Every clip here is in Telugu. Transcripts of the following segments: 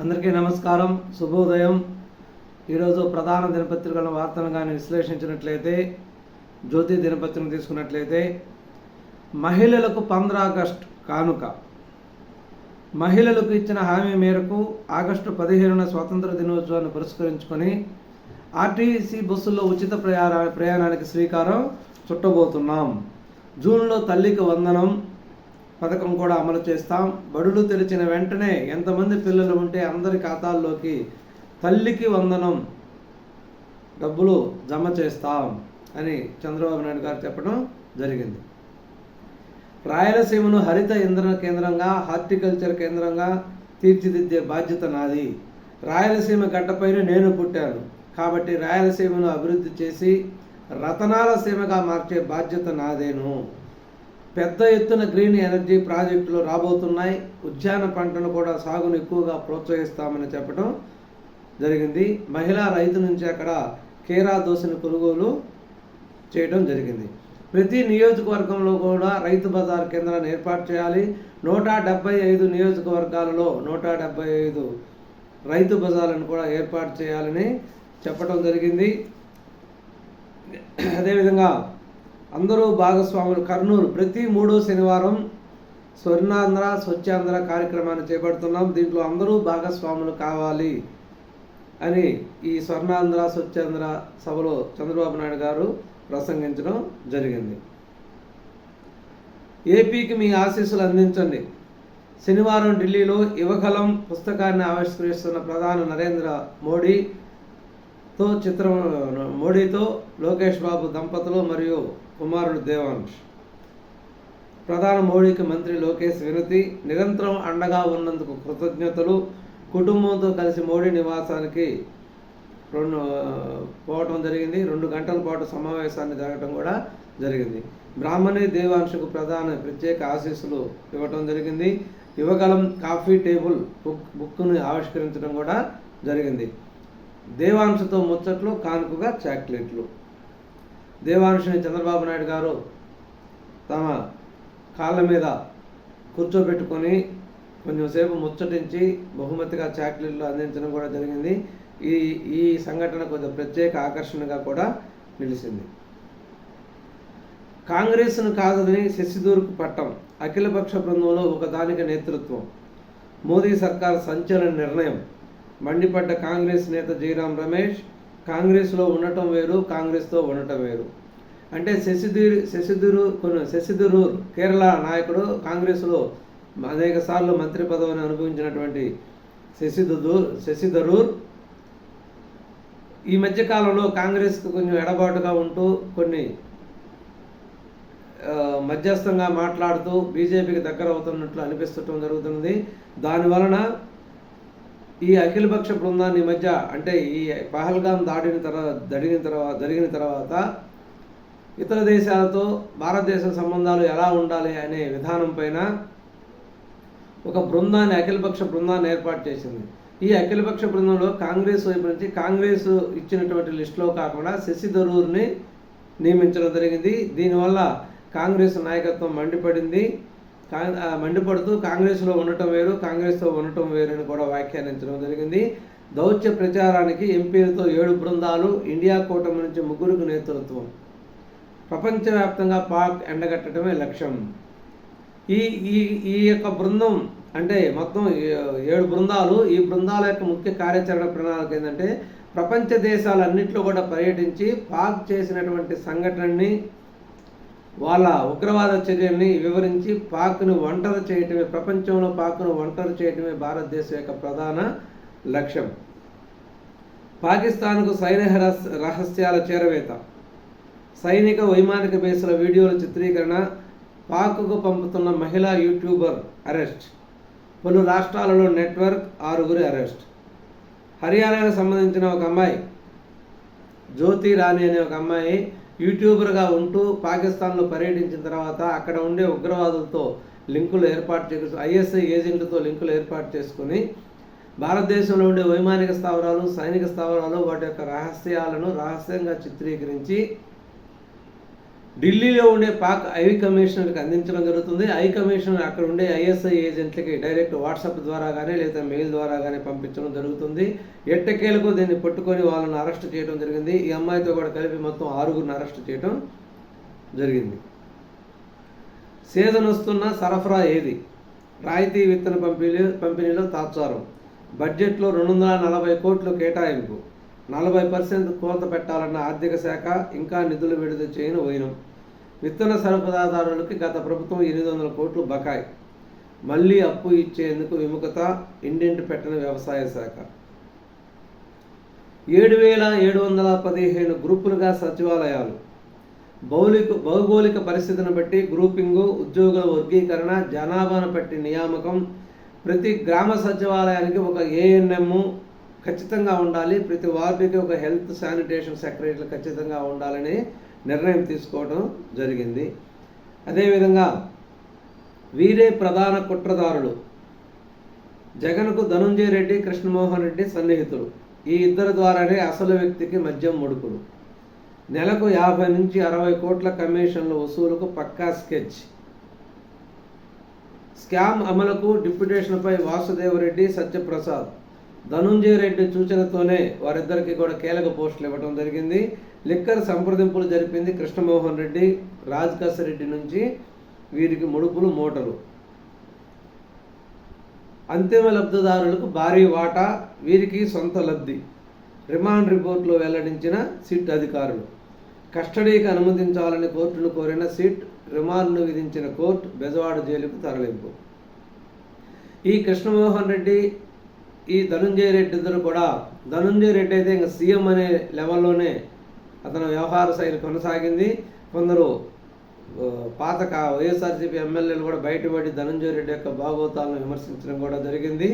అందరికీ నమస్కారం శుభోదయం. ఈరోజు ప్రధాన దినపత్రికల వార్తలను కానీ విశ్లేషించినట్లయితే జ్యోతి దినపత్రికను తీసుకున్నట్లయితే మహిళలకు పంద్ర ఆగస్టు కానుక. మహిళలకు ఇచ్చిన హామీ మేరకు ఆగస్టు పదిహేనున స్వాతంత్ర దినోత్సవాన్ని పురస్కరించుకొని ఆర్టీసీ బస్సుల్లో ఉచిత ప్రయాణ ప్రయాణానికి శ్రీకారం చుట్టబోతున్నాం. జూన్లో తల్లికి వందనం పథకం కూడా అమలు చేస్తాం. బడులు తెరిచిన వెంటనే ఎంతమంది పిల్లలు ఉంటే అందరి ఖాతాల్లోకి తల్లికి వందనం డబ్బులు జమ చేస్తాం అని చంద్రబాబు నాయుడు గారు చెప్పడం జరిగింది. రాయలసీమను హరిత ఇంధన కేంద్రంగా హార్టికల్చర్ కేంద్రంగా తీర్చిదిద్దే బాధ్యత నాది. రాయలసీమ గడ్డపైన నేను పుట్టాను. కాబట్టి రాయలసీమను అభివృద్ధి చేసి రతనాల సీమగా మార్చే బాధ్యత నాదేను. పెద్ద ఎత్తున గ్రీన్ ఎనర్జీ ప్రాజెక్టులు రాబోతున్నాయి. ఉద్యాన పంటను కూడా సాగును ఎక్కువగా ప్రోత్సహిస్తామని చెప్పడం జరిగింది. మహిళా రైతు నుంచి అక్కడ కేరా దోశను కొనుగోలు చేయడం జరిగింది. ప్రతి నియోజకవర్గంలో కూడా రైతు బజార్ కేంద్రాన్ని ఏర్పాటు చేయాలి. నూట డెబ్బై ఐదు నియోజకవర్గాలలో నూట డెబ్బై ఐదు రైతు బజార్లను కూడా ఏర్పాటు చేయాలని చెప్పడం జరిగింది. అదేవిధంగా అందరూ భాగస్వాములు. కర్నూలు ప్రతి మూడో శనివారం స్వర్ణాంధ్ర స్వచ్ఛాంధ్ర కార్యక్రమాన్ని చేపడుతున్నాం. దీంట్లో అందరూ భాగస్వాములు కావాలి అని ఈ స్వర్ణాంధ్ర స్వచ్ఛాంధ్ర సభలో చంద్రబాబు నాయుడు గారు ప్రసంగించడం జరిగింది. ఏపీకి మీ ఆశీస్సులు అందించండి. శనివారం ఢిల్లీలో యువకలం పుస్తకాన్ని ఆవిష్కరిస్తున్న ప్రధాని నరేంద్ర మోడీతో చిత్రం మోడీతో లోకేష్ బాబు దంపతులు మరియు కుమారుడు దేవాంశ్. ప్రధాన మౌలిక మంత్రి లోకేష్ వినతి నిరంతరం అండగా ఉన్నందుకు కృతజ్ఞతలు. కుటుంబంతో కలిసి మోడీ నివాసానికి రెండు పోవటం జరిగింది. రెండు గంటల పాటు సమావేశాన్ని జరగటం కూడా జరిగింది. బ్రాహ్మణి దేవాంశకు ప్రధాన ప్రత్యేక ఆశీస్సులు ఇవ్వటం జరిగింది. యువగలం కాఫీ టేబుల్ బుక్ బుక్ను ఆవిష్కరించడం కూడా జరిగింది. దేవాంశతో ముచ్చట్లు కానుకగా చాక్లెట్లు. దేవాంశని చంద్రబాబు నాయుడు గారు తమ కాళ్ళ మీద కూర్చోబెట్టుకొని కొంచెంసేపు ముచ్చటించి బహుమతిగా చాక్లెట్లు అందించడం కూడా జరిగింది. ఈ ఈ సంఘటన కొంచెం ప్రత్యేక ఆకర్షణగా కూడా నిలిచింది. కాంగ్రెస్ను కాదని శశిదూర్కు పట్టం అఖిలపక్ష బృందంలో ఒకదానికి నేతృత్వం మోదీ సర్కార్ సంచలన నిర్ణయం మండిపడ్డ కాంగ్రెస్ నేత జయరాం రమేష్ కాంగ్రెస్లో ఉండటం వేరు కాంగ్రెస్తో ఉండటం వేరు. అంటే శశిధీర్ శశిధూరు కొన్ని శశిధరూర్ కేరళ నాయకుడు కాంగ్రెస్లో అనేక సార్లు మంత్రి పదవిని అనుభవించినటువంటి శశిధరూర్ శశిధరూర్. ఈ మధ్య కాలంలో కాంగ్రెస్కు కొంచెం ఎడబాటుగా ఉంటూ కొన్ని మధ్యస్థంగా మాట్లాడుతూ బీజేపీకి దగ్గర అవుతున్నట్లు అనిపిస్తటం జరుగుతున్నది. దానివలన ఈ అఖిలపక్ష బృందాన్ని మధ్య అంటే ఈ పహల్గాం దాడిన తర్వాత జరిగిన తర్వాత జరిగిన తర్వాత ఇతర దేశాలతో భారతదేశ సంబంధాలు ఎలా ఉండాలి అనే విధానం పైన ఒక బృందాన్ని అఖిలపక్ష బృందాన్ని ఏర్పాటు చేసింది. ఈ అఖిలపక్ష బృందంలో కాంగ్రెస్ వైపు నుంచి కాంగ్రెస్ ఇచ్చినటువంటి లిస్టులో కాకుండా శశి థరూర్ని నియమించడం జరిగింది. దీనివల్ల కాంగ్రెస్ నాయకత్వం మండిపడింది. మండిపడుతూ కాంగ్రెస్లో ఉండటం వేరు కాంగ్రెస్తో ఉండటం వేరు అని కూడా వ్యాఖ్యానించడం జరిగింది. దౌత్య ప్రచారానికి ఎంపీలతో ఏడు బృందాలు ఇండియా కూటమి నుంచి ముగ్గురికి నేతృత్వం. ప్రపంచవ్యాప్తంగా పాక్ ఎండగట్టడమే లక్ష్యం. ఈ ఈ ఈ యొక్క బృందం అంటే మొత్తం ఏ- ఏడు బృందాలు ఈ బృందాల యొక్క ముఖ్య కార్యాచరణ ప్రణాళిక ఏంటంటే ప్రపంచ దేశాలన్నింటిలో కూడా పర్యటించి పాక్ చేసినటువంటి సంఘటనని వాళ్ళ ఉగ్రవాద చర్యల్ని వివరించి పాక్ను ఒంటరి చేయటమే ప్రపంచంలో పాక్ను ఒంటరి చేయటమే భారతదేశం యొక్క ప్రధాన లక్ష్యం. పాకిస్తాన్కు సైన్య రహస్యాల చేరవేత. సైనిక వైమానిక బేసుల వీడియోల చిత్రీకరణ పాక్కు పంపుతున్న మహిళా యూట్యూబర్ అరెస్ట్. పలు రాష్ట్రాలలో నెట్వర్క్ ఆరుగురి అరెస్ట్. హర్యానాకు సంబంధించిన ఒక అమ్మాయి జ్యోతి రాణి అనే ఒక అమ్మాయి యూట్యూబర్గా ఉంటూ పాకిస్తాన్లో పర్యటించిన తర్వాత అక్కడ ఉండే ఉగ్రవాదులతో లింకులు ఏర్పాటు చేసుకు ఐఎస్ఐ ఏజెంట్లతో లింకులు ఏర్పాటు చేసుకుని భారతదేశంలో ఉండే వైమానిక స్థావరాలు సైనిక స్థావరాలు వాటి యొక్క రహస్యాలను రహస్యంగా చిత్రీకరించి ఢిల్లీలో ఉండే పాక్ ఐ కమిషనర్కి అందించడం జరుగుతుంది. ఐ కమిషనర్ అక్కడ ఉండే ఐఎస్ఐ ఏజెంట్లకి డైరెక్ట్ వాట్సాప్ ద్వారా కానీ లేదా మెయిల్ ద్వారా కానీ పంపించడం జరుగుతుంది. ఎట్టకేలకు దీన్ని పట్టుకొని వాళ్ళని అరెస్ట్ చేయడం జరిగింది. ఈ అమ్మాయితో కూడా కలిపి మొత్తం ఆరుగురిని అరెస్ట్ చేయడం జరిగింది. సీజన్ వస్తున్న సరఫరా ఏది? రాయితీ విత్తన పంపిణీ పంపిణీలో తాత్సారం. బడ్జెట్లో రెండు వందల నలభై కోట్లు కేటాయింపు. నలభై పర్సెంట్ కోత పెట్టాలన్న ఆర్థిక శాఖ ఇంకా నిధులు విడుదల చేయని వైనం విత్తన సరఫరాదారులకి గత ప్రభుత్వం ఎనిమిది వందల కోట్లు బకాయి. మళ్ళీ అప్పు ఇచ్చేందుకు విముఖత ఇండెంట్ పెట్టిన వ్యవసాయ శాఖ. ఏడు వేల ఏడు వందల పదిహేను గ్రూపులుగా సచివాలయాలు. భౌలిక భౌగోళిక పరిస్థితిని బట్టి గ్రూపింగు ఉద్యోగుల వర్గీకరణ జనాభాను బట్టి నియామకం. ప్రతి గ్రామ సచివాలయానికి ఒక ఏఎన్ఎం ఖచ్చితంగా ఉండాలి. ప్రతి వార్డుకి ఒక హెల్త్ శానిటేషన్ సెక్రటరీలు ఖచ్చితంగా ఉండాలని నిర్ణయం తీసుకోవడం జరిగింది. అదేవిధంగా వీరే ప్రధాన కుట్రదారులు. జగన్కు ధనుంజయ రెడ్డి కృష్ణమోహన్ రెడ్డి సన్నిహితులు. ఈ ఇద్దరు ద్వారానే అసలు వ్యక్తికి మద్యం ముడుకులు నెలకు యాభై నుంచి అరవై కోట్ల కమిషన్ల వసూలుకు పక్కా స్కెచ్. స్కామ్ అమలుకు డిప్యుటేషన్పై వాసుదేవరెడ్డి సత్యప్రసాద్. ధనుంజయ రెడ్డి సూచనతోనే వారిద్దరికి కూడా కీలక పోస్టులు ఇవ్వడం జరిగింది. లిక్కర్ సంప్రదింపులు జరిపింది కృష్ణమోహన్ రెడ్డి రాజకాశ రెడ్డి నుంచి వీరికి ముడుపులు మూటలు అంతిమ లబ్ధిదారులకు భారీ వాటా వీరికి సొంత లబ్ధి. రిమాండ్ రిపోర్టులో వెల్లడించిన సిట్ అధికారులు. కస్టడీకి అనుమతించాలని కోర్టును కోరిన సిట్ రిమాండ్ను విధించిన కోర్టు బెజవాడ జైలుకు తరలింపు. ఈ కృష్ణమోహన్ రెడ్డి ఈ ధనుంజయ రెడ్డి ఇద్దరు కూడా ధనుంజయ రెడ్డి అయితే ఇంకా సీఎం అనే లెవెల్లోనే అతను వ్యవహార శైలి కొనసాగింది. కొందరు పాత కా వైఎస్ఆర్సీపీ ఎమ్మెల్యేలు కూడా బయటపడి ధనంజయ రెడ్డి యొక్క భాగోతాలను విమర్శించడం కూడా జరిగింది.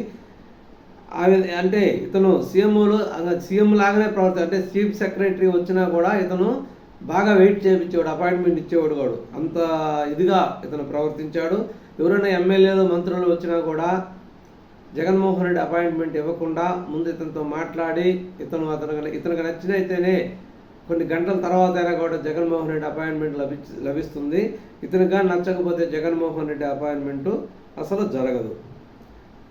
ఆ అంటే ఇతను సీఎంలో సీఎం లాగానే ప్రవర్తి అంటే చీఫ్ సెక్రటరీ వచ్చినా కూడా ఇతను బాగా వెయిట్ చేయించేవాడు అపాయింట్మెంట్ ఇచ్చేవాడు వాడు అంత ఇదిగా ఇతను ప్రవర్తించాడు. ఎవరైనా ఎమ్మెల్యేలు మంత్రులు వచ్చినా కూడా జగన్మోహన్ రెడ్డి అపాయింట్మెంట్ ఇవ్వకుండా ముందు ఇతనితో మాట్లాడి ఇతను అతను ఇతనికి నచ్చినైతేనే కొన్ని గంటల తర్వాత అయినా కూడా జగన్మోహన్ రెడ్డి అపాయింట్మెంట్ లభి లభిస్తుంది. ఇతనిగా నచ్చకపోతే జగన్మోహన్ రెడ్డి అపాయింట్మెంటు అసలు జరగదు.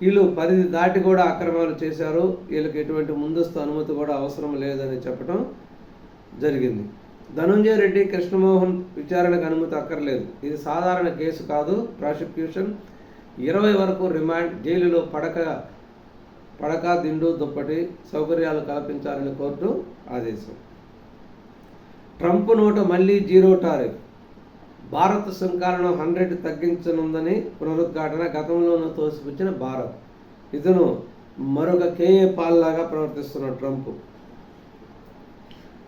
వీళ్ళు పరిధి దాటి కూడా అక్రమాలు చేశారు. వీళ్ళకి ఎటువంటి ముందస్తు అనుమతి కూడా అవసరం లేదని చెప్పడం జరిగింది. ధనుంజయ రెడ్డి కృష్ణమోహన్ విచారణకు అనుమతి అక్కర్లేదు. ఇది సాధారణ కేసు కాదు. ప్రాసిక్యూషన్ ఇరవై వరకు రిమాండ్ జైలులో పడక పడక దిండు దుప్పటి సౌకర్యాలు కల్పించాలని కోర్టు ఆదేశం. ట్రంప్ నోట మళ్ళీ జీరో టారిఫ్. భారత్ సుంకాలను హండ్రెడ్ తగ్గించనుందని పునరుద్ఘాటన గతంలోనూ తోసిపుచ్చిన భారత్. ఇతను మరొక కేఏ పాల్ లాగా ప్రవర్తిస్తున్న ట్రంప్.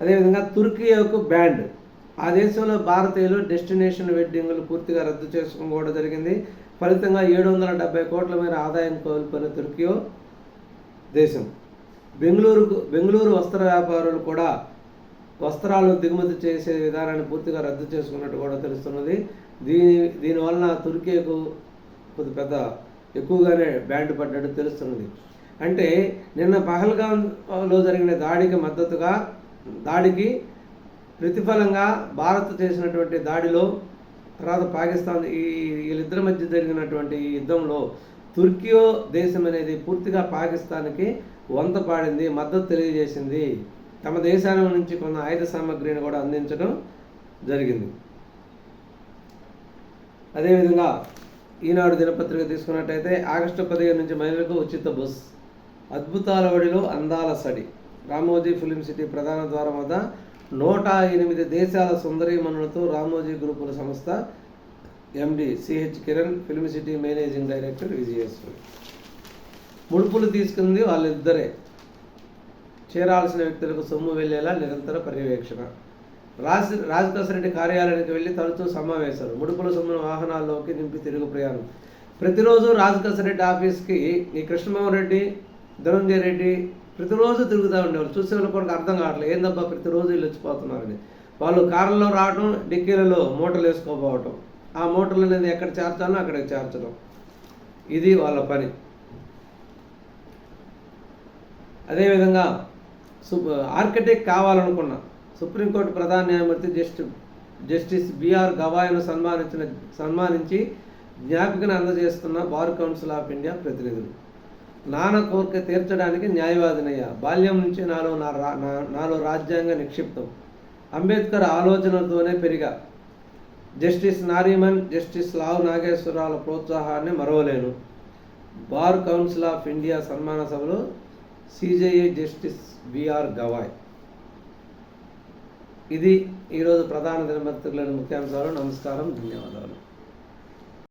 అదేవిధంగా తుర్కియాకు బ్యాండ్ ఆ దేశంలో భారతీయులు డెస్టినేషన్ వెడ్డింగ్లు పూర్తిగా రద్దు చేసుకోవడం జరిగింది. ఫలితంగా ఏడు వందల డెబ్బై కోట్ల మేర ఆదాయం కోల్పోయిన తుర్కియో దేశం. బెంగళూరుకు బెంగళూరు వస్త్ర వ్యాపారులు కూడా వస్త్రాలు దిగుమతి చేసే విధానాన్ని పూర్తిగా రద్దు చేసుకున్నట్టు కూడా తెలుస్తున్నది. దీని దీనివలన తుర్కీకు కొద్ది పెద్ద ఎక్కువగానే బ్యాండ్ పడ్డట్టు తెలుస్తున్నది. అంటే నిన్న పహల్గాంలో జరిగిన దాడికి మద్దతుగా దాడికి ప్రతిఫలంగా భారత్ చేసినటువంటి దాడిలో తర్వాత పాకిస్తాన్ ఈ వీళ్ళిద్దరి మధ్య జరిగినటువంటి ఈ యుద్ధంలో తుర్కియో దేశం అనేది పూర్తిగా పాకిస్తాన్కి వంత పాడింది మద్దతు తెలియజేసింది. తమ దేశాల నుంచి కొన్న ఆయుధ సామగ్రిని కూడా అందించడం జరిగింది. అదేవిధంగా ఈనాడు దినపత్రిక తీసుకున్నట్టయితే ఆగస్టు పదిహేను నుంచి మహిళలకు ఉచిత బస్. అద్భుతాల ఒడిలో అందాల సడి. రామోజీ ఫిలిం సిటీ ప్రధాన ద్వారం వద్ద నూట ఎనిమిది దేశాల సుందరీమణులతో రామోజీ గ్రూపుల సంస్థ MD CH Kiran film city managing director Vijayeshwari. ముడుపులు తీసుకుంది వాళ్ళిద్దరే. చేరాల్సిన వ్యక్తులకు సొమ్ము వెళ్ళేలా నిరంతర పర్యవేక్షణ. రాజ్ రాజకాసరెడ్డి కార్యాలయానికి వెళ్ళి తరచూ సమావేశాలు. ముడుపుల సొమ్మును వాహనాల్లోకి నింపి తిరుగు ప్రయాణం. ప్రతిరోజు రాజకాసరెడ్డి ఆఫీస్కి ఈ కృష్ణమోహన్ రెడ్డి ధనంజయ రెడ్డి ప్రతిరోజు తిరుగుతూ ఉండేవాళ్ళు. చూసే వాళ్ళకి కూడా అర్థం కావట్లేదు. ఏందబ్బా ప్రతిరోజు వీళ్ళు వచ్చిపోతున్నారని. వాళ్ళు కార్లలో రావడం డిక్కీలలో మూటలు వేసుకోపోవటం ఆ మూటలు అనేది ఎక్కడ చేర్చాలో అక్కడికి చేర్చడం. ఇది వాళ్ళ పని. అదేవిధంగా సు ఆర్కిటెక్ట్ కావాలనుకున్న సుప్రీంకోర్టు ప్రధాన న్యాయమూర్తి జస్టిస్ జస్టిస్ బిఆర్ గవాయ్ను సన్మానించిన సన్మానించి జ్ఞాపికను అందజేస్తున్న బార్ కౌన్సిల్ ఆఫ్ ఇండియా ప్రతినిధులు. నాన్న కోరిక తీర్చడానికి న్యాయవాదినయ్యా. బాల్యం నుంచి నాలో నా రా- నాలో రాజ్యాంగ నిక్షిప్తం. అంబేద్కర్ ఆలోచనలతోనే పెరిగా. జస్టిస్ నారీమన్ జస్టిస్ లావు నాగేశ్వరరావుల ప్రోత్సాహాన్ని మరవలేను. బార్ కౌన్సిల్ ఆఫ్ ఇండియా సన్మాన సభలో సిజేఏ జస్టిస్ బిఆర్ గవాయ్. ఇది ఈరోజు ప్రధాన దినపత్రికలోని ముఖ్యాంశాలు. నమస్కారం. ధన్యవాదాలు.